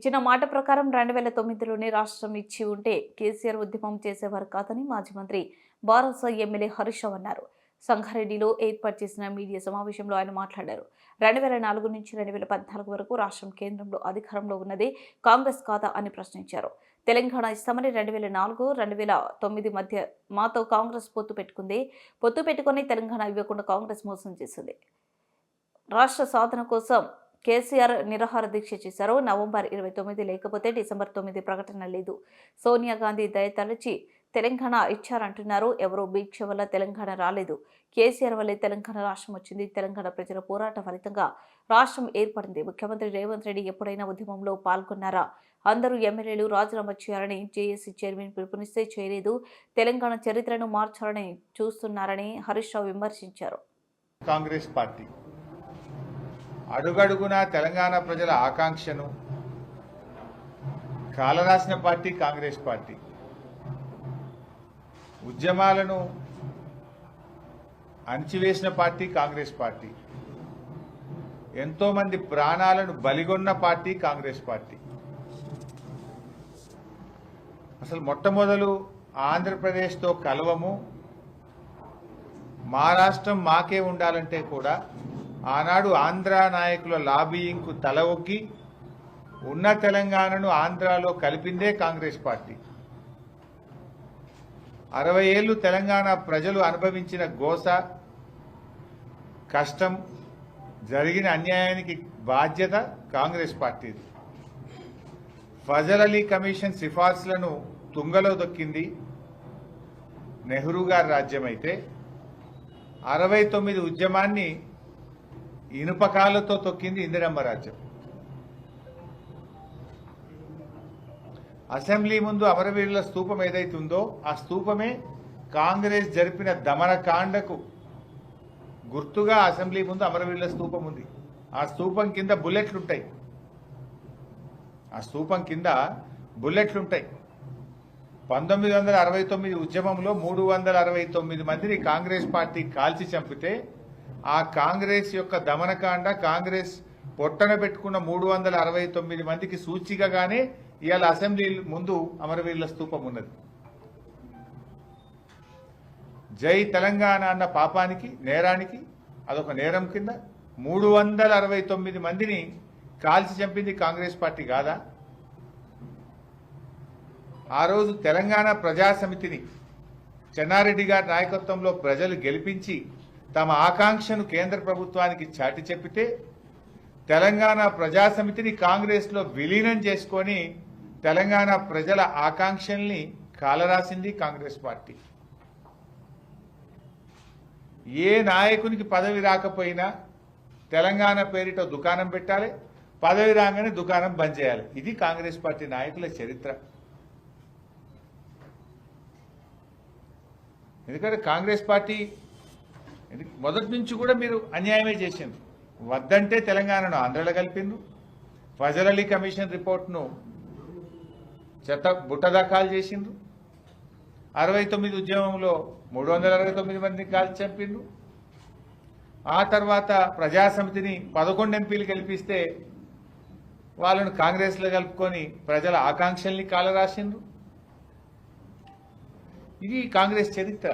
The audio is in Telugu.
ఇచ్చిన మాట ప్రకారం రెండు వేల తొమ్మిదిలోనే రాష్ట్రం ఇచ్చి ఉంటే కేసీఆర్ ఉద్యమం చేసేవారు కాదని మాజీ మంత్రి బారస ఎమ్మెల్యే హరీష్ రావు అన్నారు. సంగారెడ్డిలో ఏర్పాటు చేసిన మీడియా సమావేశంలో ఆయన మాట్లాడారు. రెండు వేల నాలుగు నుంచి రెండు వేల పద్నాలుగు వరకు రాష్ట్రం కేంద్రంలో అధికారంలో ఉన్నదే కాంగ్రెస్ కాదా అని ప్రశ్నించారు. తెలంగాణ ఇస్తామని రెండు వేల నాలుగు రెండు వేల తొమ్మిది మధ్య మాతో కాంగ్రెస్ పొత్తు పెట్టుకుంది పొత్తు పెట్టుకుని తెలంగాణ ఇవ్వకుండా కాంగ్రెస్ మోసం చేసింది. రాష్ట్ర సాధన కోసం కేసీఆర్ నిరాహార దీక్ష చేశారు. నవంబర్ ఇరవై తొమ్మిది లేకపోతే డిసెంబర్ తొమ్మిది ప్రకటన లేదు. సోనియా గాంధీ దయతలచి తెలంగాణ ఇచ్చారంటున్నారు. ఎవరో భీక్ష వల్ల తెలంగాణ రాలేదు. కేసీఆర్ వల్లే తెలంగాణ రాష్ట్రం వచ్చింది. తెలంగాణ ప్రజల పోరాట ఫలితంగా రాష్ట్రం ఏర్పడింది. ముఖ్యమంత్రి రేవంత్ రెడ్డి ఎప్పుడైనా ఉద్యమంలో పాల్గొన్నారా? అందరూ ఎమ్మెల్యేలు రాజీనామా చేయాలని జేఏసీ చైర్మన్ పిలుపునిస్తే చేయలేదు. తెలంగాణ చరిత్రను మార్చాలని చూస్తున్నారని హరీష్ రావు విమర్శించారు. కాంగ్రెస్ పార్టీ అడుగడుగునా తెలంగాణ ప్రజల ఆకాంక్షను కాలరాసిన పార్టీ కాంగ్రెస్ పార్టీ. ఉద్యమాలను అణిచివేసిన పార్టీ కాంగ్రెస్ పార్టీ. ఎంతోమంది ప్రాణాలను బలిగొన్న పార్టీ కాంగ్రెస్ పార్టీ. అసలు మొట్టమొదలు ఆంధ్రప్రదేశ్తో కలవము మా రాష్ట్రం మాకే ఉండాలంటే కూడా ఆనాడు ఆంధ్ర నాయకుల లాబీయింగ్కు తల ఒగ్గి ఉన్న తెలంగాణను ఆంధ్రాలో కలిపిందే కాంగ్రెస్ పార్టీ. అరవై ఏళ్ళు తెలంగాణ ప్రజలు అనుభవించిన గోస కష్టం జరిగిన అన్యాయానికి బాధ్యత కాంగ్రెస్ పార్టీది. ఫజల్ అలీ కమిషన్ సిఫార్సులను తుంగలో దొక్కింది నెహ్రూ గారి రాజ్యమైతే అరవై తొమ్మిది ఉద్యమాన్ని ఇనుపకాలతో తొక్కింది ఇందిరమ్మ రాజ్యం. అసెంబ్లీ ముందు అమరవీరుల స్తూపం ఏదైతుందో ఆ స్తూపమే కాంగ్రెస్ జరిపిన దమనకాండకు గుర్తుగా అసెంబ్లీ ముందు అమరవీరుల స్తూపం ఉంది. ఆ స్తూపం కింద బుల్లెట్లుంటాయి. ఆ స్తూపం కింద బుల్లెట్లుంటాయి. పంతొమ్మిది వందల అరవై తొమ్మిది ఉద్యమంలో మూడు వందల అరవై తొమ్మిది మందిని కాంగ్రెస్ పార్టీ కాల్చి చంపితే ఆ కాంగ్రెస్ యొక్క దమనకాండ కాంగ్రెస్ పొట్టన పెట్టుకున్న మూడు వందల అరవై తొమ్మిది మందికి సూచికగానే ఇవాళ అసెంబ్లీ ముందు అమరవీరుల స్థూపం ఉన్నది. జై తెలంగాణ అన్న పాపానికి నేరానికి అదొక నేరం కింద మూడు వందల అరవై తొమ్మిది మందిని కాల్చి చంపింది కాంగ్రెస్ పార్టీ కాదా? ఆ రోజు తెలంగాణ ప్రజా సమితిని చెన్నారెడ్డి గారి నాయకత్వంలో ప్రజలు గెలిపించి తమ ఆకాంక్షను కేంద్ర ప్రభుత్వానికి చాటి చెప్పితే తెలంగాణ ప్రజా సమితిని కాంగ్రెస్లో విలీనం చేసుకొని తెలంగాణ ప్రజల ఆకాంక్షల్ని కాలరాసింది కాంగ్రెస్ పార్టీ. ఏ నాయకునికి పదవి రాకపోయినా తెలంగాణ పేరిట దుకాణం పెట్టాలి పదవి రాగానే దుకాణం బంద్ చేయాలి. ఇది కాంగ్రెస్ పార్టీ నాయకుల చరిత్ర. ఎందుకంటే కాంగ్రెస్ పార్టీ మొదటి నుంచి కూడా మీరు అన్యాయమే చేసింది వద్దంటే తెలంగాణను ఆంధ్రలో కలిపిండ్రు. ఫజల్ అలీ కమిషన్ రిపోర్ట్ను చెత్త బుట్టదాఖాలు చేసిండ్రు. అరవై తొమ్మిది ఉద్యమంలో మూడు వందల అరవై తొమ్మిది మందిని కాల్చి చంపిండ్రు. ఆ తర్వాత ప్రజాసమితిని పదకొండు ఎంపీలు గెలిపిస్తే వాళ్ళను కాంగ్రెస్లో కలుపుకొని ప్రజల ఆకాంక్షల్ని కాలరాసిండ్రు. ఇది కాంగ్రెస్ చరిత్ర.